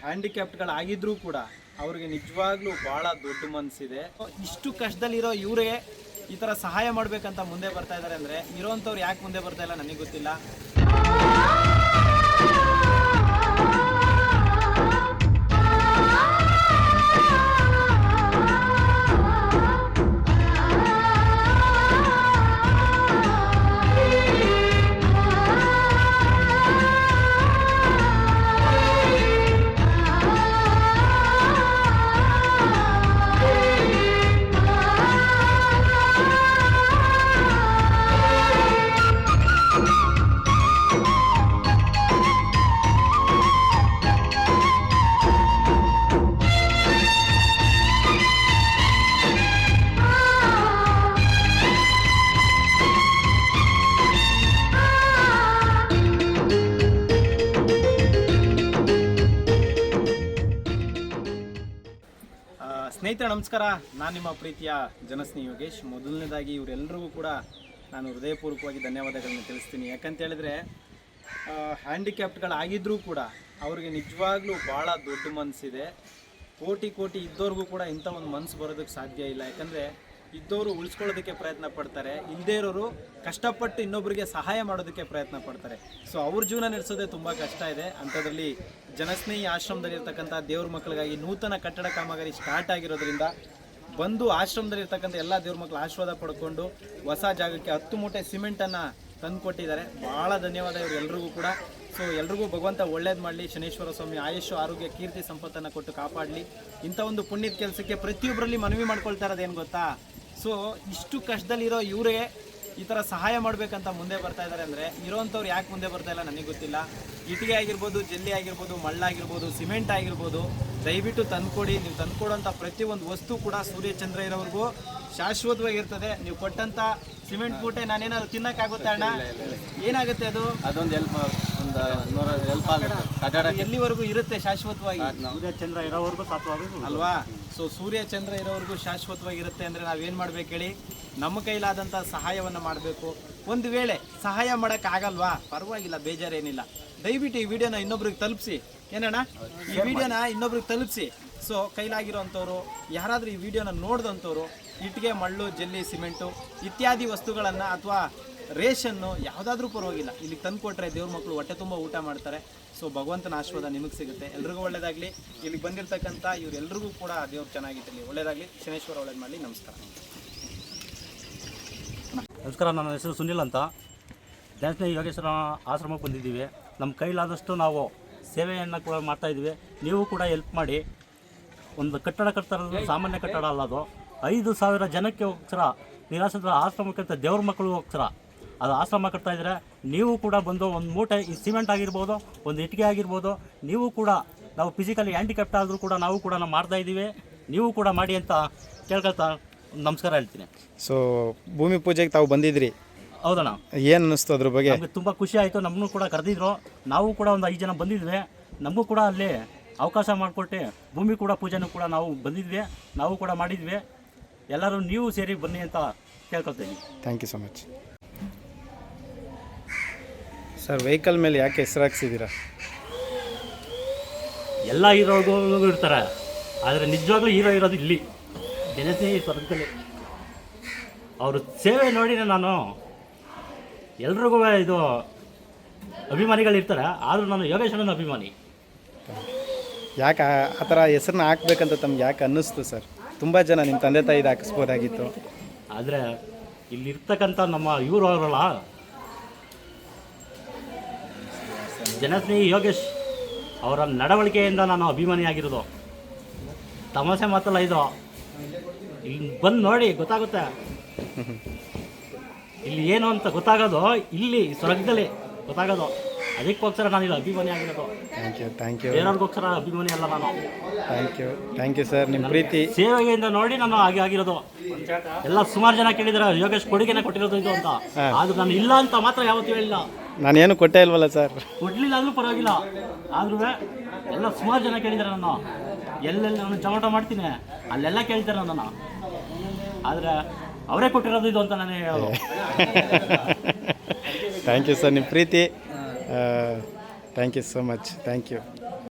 ಹ್ಯಾಂಡಿಕ್ಯಾಪ್ಟ್ಗಳಾಗಿದ್ರೂ ಕೂಡ ಅವ್ರಿಗೆ ನಿಜವಾಗ್ಲೂ ಭಾಳ ದೊಡ್ಡ ಮನಸ್ಸಿದೆ ಇಷ್ಟು ಕಷ್ಟದಲ್ಲಿರೋ ಇವರೇ ಈ ಥರ ಸಹಾಯ ಮಾಡಬೇಕಂತ ಮುಂದೆ ಬರ್ತಾ ಇದ್ದಾರೆ ಅಂದರೆ ಇರೋವಂಥವ್ರು ಯಾಕೆ ಮುಂದೆ ಬರ್ತಾ ಇಲ್ಲ ನನಗೆ ಗೊತ್ತಿಲ್ಲ. ಸ್ನೇಹಿತರೆ, ನಮಸ್ಕಾರ. ನಾನು ನಿಮ್ಮ ಪ್ರೀತಿಯ ಜನಸ್ನೇಹಿ ಯೋಗೇಶ್. ಮೊದಲನೇದಾಗಿ ಇವರೆಲ್ಲರಿಗೂ ಕೂಡ ನಾನು ಹೃದಯಪೂರ್ವಕವಾಗಿ ಧನ್ಯವಾದಗಳನ್ನು ತಿಳಿಸ್ತೀನಿ. ಯಾಕಂತ ಹೇಳಿದ್ರೆ ಹ್ಯಾಂಡಿಕ್ಯಾಪ್ಟ್ಗಳಾಗಿದ್ರೂ ಕೂಡ ಅವ್ರಿಗೆ ನಿಜವಾಗ್ಲೂ ಭಾಳ ದೊಡ್ಡ ಮನಸ್ಸಿದೆ ಕೋಟಿ ಕೋಟಿ ಇದ್ದವ್ರಿಗೂ ಕೂಡ ಇಂಥ ಒಂದು ಮನಸ್ಸು ಬರೋದಕ್ಕೆ ಸಾಧ್ಯ ಇಲ್ಲ. ಯಾಕಂದರೆ ಇದ್ದವರು ಉಳಿಸ್ಕೊಳ್ಳೋದಕ್ಕೆ ಪ್ರಯತ್ನ ಪಡ್ತಾರೆ. ಇಲ್ಲದೇ ಇರೋರು ಕಷ್ಟಪಟ್ಟು ಇನ್ನೊಬ್ಬರಿಗೆ ಸಹಾಯ ಮಾಡೋದಕ್ಕೆ ಪ್ರಯತ್ನ ಪಡ್ತಾರೆ. ಸೊ ಅವ್ರ ಜೀವನ ನಡೆಸೋದೇ ತುಂಬ ಕಷ್ಟ ಇದೆ. ಅಂಥದ್ರಲ್ಲಿ ಜನಸ್ನೇಹಿ ಆಶ್ರಮದಲ್ಲಿರ್ತಕ್ಕಂಥ ದೇವ್ರ ಮಕ್ಕಳಿಗಾಗಿ ನೂತನ ಕಟ್ಟಡ ಕಾಮಗಾರಿ ಸ್ಟಾರ್ಟ್ ಆಗಿರೋದ್ರಿಂದ ಬಂದು ಆಶ್ರಮದಲ್ಲಿರ್ತಕ್ಕಂಥ ಎಲ್ಲ ದೇವ್ರ ಮಕ್ಕಳು ಆಶೀರ್ವಾದ ಪಡ್ಕೊಂಡು ಹೊಸ ಜಾಗಕ್ಕೆ ಹತ್ತು ಮೂಟೆ ಸಿಮೆಂಟನ್ನು ತಂದು ಕೊಟ್ಟಿದ್ದಾರೆ ಭಾಳ ಧನ್ಯವಾದ ಇವರೆಲ್ಲರಿಗೂ ಕೂಡ. ಸೊ ಎಲ್ರಿಗೂ ಭಗವಂತ ಒಳ್ಳೇದು ಮಾಡಲಿ. ಶನೇಶ್ವರ ಸ್ವಾಮಿ ಆಯುಷು ಆರೋಗ್ಯ, ಕೀರ್ತಿ, ಸಂಪತ್ತನ್ನು ಕೊಟ್ಟು ಕಾಪಾಡಲಿ. ಇಂಥ ಒಂದು ಪುಣ್ಯದ ಕೆಲಸಕ್ಕೆ ಪ್ರತಿಯೊಬ್ಬರಲ್ಲಿ ಮನವಿ ಮಾಡ್ಕೊಳ್ತಾ ಇರೋದೇನು ಗೊತ್ತಾ? ಸೊ ಇಷ್ಟು ಕಷ್ಟದಲ್ಲಿರೋ ಇವರೇ ಈ ಥರ ಸಹಾಯ ಮಾಡಬೇಕಂತ ಮುಂದೆ ಬರ್ತಾ ಇದ್ದಾರೆ ಅಂದರೆ ಇರೋವಂಥವ್ರು ಯಾಕೆ ಮುಂದೆ ಬರ್ತಾ ಇಲ್ಲ ನನಗೆ ಗೊತ್ತಿಲ್ಲ. ಇಟ್ಟಿಗೆ ಆಗಿರ್ಬೋದು ಜಲ್ಲಿ ಆಗಿರ್ಬೋದು ಮಳ್ಳಾಗಿರ್ಬೋದು ಸಿಮೆಂಟ್ ಆಗಿರ್ಬೋದು ದಯವಿಟ್ಟು ತಂದುಕೊಡಿ. ನೀವು ತಂದುಕೊಡೋಂಥ ಪ್ರತಿಯೊಂದು ವಸ್ತು ಕೂಡ ಸೂರ್ಯಚಂದ್ರ ಇರೋವರೆಗೂ ಶಾಶ್ವತವಾಗಿರ್ತದೆ. ನೀವು ಕೊಟ್ಟಂಥ ಸಿಮೆಂಟ್ ಕೂಟೆ ನಾನೇನಾದ್ರು ತಿನ್ನಕ್ಕಾಗುತ್ತೆ ಅಣ್ಣ? ಏನಾಗುತ್ತೆ ಅದು? ಅದೊಂದು ಹೆಲ್ಪ್ ಒಂದು ಹೆಲ್ಪ್ ಆಗುತ್ತೆ. ಎಲ್ಲಿವರೆಗೂ ಇರುತ್ತೆ ಶಾಶ್ವತವಾಗಿ? ಸೂರ್ಯಚಂದ್ರ ಇರೋವರೆಗೂ ಸಾತ್ವಾಗಬೇಕು ಅಲ್ವಾ? ಸೊ ಸೂರ್ಯ ಚಂದ್ರ ಇರೋವರೆಗೂ ಶಾಶ್ವತವಾಗಿರುತ್ತೆ ಅಂದರೆ ನಾವೇನು ಮಾಡ್ಬೇಕು ಹೇಳಿ? ನಮ್ಮ ಕೈಲಾದಂಥ ಸಹಾಯವನ್ನು ಮಾಡಬೇಕು. ಒಂದು ವೇಳೆ ಸಹಾಯ ಮಾಡೋಕ್ಕಾಗಲ್ವಾ ಪರವಾಗಿಲ್ಲ ಬೇಜಾರೇನಿಲ್ಲ. ದಯವಿಟ್ಟು ಈ ವಿಡಿಯೋನ ಇನ್ನೊಬ್ರಿಗೆ ತಲುಪಿಸಿ. ಏನಣ್ಣ? ಈ ವಿಡಿಯೋನ ಇನ್ನೊಬ್ರಿಗೆ ತಲುಪಿಸಿ. ಸೊ ಕೈಲಾಗಿರೋಂಥವ್ರು ಯಾರಾದರೂ ಈ ವಿಡಿಯೋನ ನೋಡಿದಂಥವ್ರು ಇಟ್ಟಿಗೆ ಮಳ್ಳು ಜಲ್ಲಿ ಸಿಮೆಂಟು ಇತ್ಯಾದಿ ವಸ್ತುಗಳನ್ನು ಅಥವಾ ರೇಷನ್ನು ಯಾವುದಾದ್ರೂ ಪರವಾಗಿಲ್ಲ. ಇಲ್ಲಿಗೆ ತಂದು ಕೊಟ್ಟರೆ ದೇವ್ರ ಮಕ್ಕಳು ಹೊಟ್ಟೆ ತುಂಬ ಊಟ ಮಾಡ್ತಾರೆ. ಸೊ ಭಗವಂತನ ಆಶೀರ್ವಾದ ನಿಮಗೆ ಸಿಗುತ್ತೆ. ಎಲ್ರಿಗೂ ಒಳ್ಳೇದಾಗಲಿ. ಇಲ್ಲಿಗೆ ಬಂದಿರತಕ್ಕಂಥ ಇವರೆಲ್ಲರಿಗೂ ಕೂಡ ದೇವ್ರು ಚೆನ್ನಾಗಿರಲಿ. ಒಳ್ಳೇದಾಗಲಿ. ಶನೇಶ್ವರ ಒಳ್ಳೇದು ಮಾಡಲಿ. ನಮಸ್ಕಾರ. ನಮಸ್ಕಾರ, ನನ್ನ ಹೆಸರು ಸುನಿಲ್ ಅಂತ. ಧ್ಯಾನ ಯೋಗೇಶ್ವರ ಆಶ್ರಮಕ್ಕೆ ಬಂದಿದ್ದೀವಿ. ನಮ್ಮ ಕೈಲಾದಷ್ಟು ನಾವು ಸೇವೆಯನ್ನು ಕೂಡ ಮಾಡ್ತಾ ಇದ್ದೀವಿ. ನೀವು ಕೂಡ ಹೆಲ್ಪ್ ಮಾಡಿ. ಒಂದು ಕಟ್ಟಡ ಕಟ್ತಾ ಇರೋದು ಸಾಮಾನ್ಯ ಕಟ್ಟಡ ಅಲ್ಲ ಅದು. ಐದು ಸಾವಿರ ಜನಕ್ಕೆ ಹೋಗ್ಸರ ನಿರಾಶ್ರಿತರ ಆಶ್ರಮಕ್ಕಿಂತ ದೇವ್ರ ಮಕ್ಕಳು ಹೋಗ್ಸರ ಅದು ಆಶ್ರಮ ಕಟ್ತಾ ಇದ್ದೀರಾ ನೀವು ಕೂಡ ಬಂದು ಒಂದು ಮೂಟೆ ಈ ಸಿಮೆಂಟ್ ಆಗಿರ್ಬೋದು ಒಂದು ಇಟ್ಟಿಗೆ ಆಗಿರ್ಬೋದು ನೀವು ಕೂಡ ನಾವು ಫಿಸಿಕಲಿ ಹ್ಯಾಂಡಿಕ್ಯಾಪ್ಟ್ ಆದರೂ ಕೂಡ ನಾವು ಕೂಡ ನಾವು ಮಾಡ್ತಾ ಇದ್ದೀವಿ. ನೀವು ಕೂಡ ಮಾಡಿ ಅಂತ ಕೇಳ್ಕೊಳ್ತಾ ನಮಸ್ಕಾರ ಹೇಳ್ತೀನಿ. ಸೊ ಭೂಮಿ ಪೂಜೆಗೆ ತಾವು ಬಂದಿದ್ರಿ? ಹೌದಣ್ಣ. ಏನು ಅನ್ನಿಸ್ತು ಅದ್ರ ಬಗ್ಗೆ? ನಮಗೆ ತುಂಬ ಖುಷಿ ಆಯಿತು. ನಮ್ಮನ್ನು ಕೂಡ ಕರೆದಿದ್ರು. ನಾವು ಕೂಡ ಒಂದು ಐದು ಜನ ಬಂದಿದ್ವಿ. ನಮಗೂ ಕೂಡ ಅಲ್ಲಿ ಅವಕಾಶ ಮಾಡಿಕೊಟ್ಟು ಭೂಮಿ ಕೂಡ ಪೂಜೆನೂ ಕೂಡ ನಾವು ಬಂದಿದ್ವಿ. ನಾವು ಕೂಡ ಮಾಡಿದ್ವಿ. ಎಲ್ಲರೂ ನೀವು ಸೇರಿ ಬನ್ನಿ ಅಂತ ಕೇಳ್ಕೊಳ್ತೀನಿ thank you so much sir vehicle ಮೇಲೆ ಯಾಕೆ ಹೆಸರು ಹಾಕ್ಸಿದ್ದೀರಾ ಎಲ್ಲ ಹೀರೋಗಳು ಇರ್ತಾರೆ. ಆದರೆ ನಿಜವಾಗ್ಲೂ ಹೀರೋ ಇರೋದು ಇಲ್ಲಿ. ಜನಸ್ನೇಹಿ ಸ್ವರ್ಗದಲ್ಲಿ. ಅವರು ಸೇವೆ ನೋಡಿ ನಾನು ಎಲ್ರಿಗೂ ಇದು ಅಭಿಮಾನಿಗಳಿರ್ತಾರೆ. ಆದರೂ ನಾನು ಯೋಗೇಶ್ವರನ ಅಭಿಮಾನಿ. ಯಾಕೆ ಆ- ಆ ಥರ ಹೆಸರನ್ನ ಹಾಕ್ಬೇಕಂತ ತಮ್ಗೆ ಯಾಕೆ ಅನ್ನಿಸ್ತು ಸರ್? ತುಂಬ ಜನ ನಿಮ್ಮ ತಂದೆ ತಾಯಿದು ಹಾಕಿಸ್ಬೋದಾಗಿತ್ತು. ಆದರೆ ಇಲ್ಲಿರ್ತಕ್ಕಂಥ ನಮ್ಮ ಇವರು ಅವರಲ್ಲ ಜನಸ್ನೇಹಿ ಯೋಗೇಶ್ ಅವರ ನಡವಳಿಕೆಯಿಂದ ನಾನು ಅಭಿಮಾನಿಯಾಗಿರೋದು ತಮಾಷೆ ಮಾತಲ್ಲ ಇದು. ಇಲ್ಲಿ ಬಂದು ನೋಡಿ ಗೊತ್ತಾಗುತ್ತೆ. ಇಲ್ಲಿ ಏನು ಅಂತ ಗೊತ್ತಾಗೋದು ಇಲ್ಲಿ ಸ್ವರ್ಗದಲ್ಲಿ ಗೊತ್ತಾಗೋದು. ಅದಕ್ಕೋಸ್ಕರ ನಾನು ಇಲ್ಲಿ ಅಭಿಮಾನಿ ಆಗಿರೋದು ಥ್ಯಾಂಕ್ ಯು ಥ್ಯಾಂಕ್ ಯು ಬೇರೆಯವ್ರಿಗೋಸ್ಕರ ಅಭಿಮಾನಿ ಅಲ್ಲ ನಾನು. Thank you thank you sir ನಿಮ್ಮ ಪ್ರೀತಿ. ಸೇವೆಯಿಂದ ನೋಡಿ ನಾನು ಹಾಗೆ ಆಗಿರೋದು. ಎಲ್ಲ ಸುಮಾರು ಜನ ಕೇಳಿದಾರೆ ಯೋಗೇಶ್ ಕೊಡುಗೆನೇ ಕೊಟ್ಟಿರೋದು ಇದು ಅಂತ. ಆದ್ರೆ ನಾನು ಇಲ್ಲ ಅಂತ ಮಾತ್ರ ಯಾವತ್ತೂ ಹೇಳಿಲ್ಲ. ನಾನೇನು ಕೊಟ್ಟೇ ಇಲ್ವಲ್ಲ ಸರ್? ಕೊಡ್ಲಿಲ್ಲ ಆದ್ರೂ ಪರವಾಗಿಲ್ಲ. ಆದ್ರೂ ಎಲ್ಲ ಸುಮಾರು ಜನ ಕೇಳಿದ್ದಾರೆ ನಾನು ಎಲ್ಲೆಲ್ಲಿ ನಾನು ಜಮಾಟ ಮಾಡ್ತೀನಿ ಅಲ್ಲೆಲ್ಲ ಕೇಳ್ತಾರೆ ನನ್ನ ಆದರೆ ಅವರೇ ಕೊಟ್ಟಿರೋದು ಇದು ಅಂತ ನಾನು ಹೇಳೋದು. ಥ್ಯಾಂಕ್ ಯು ಸರ್ ನಿಮ್ಮ ಪ್ರೀತಿ. Thank you so much thank you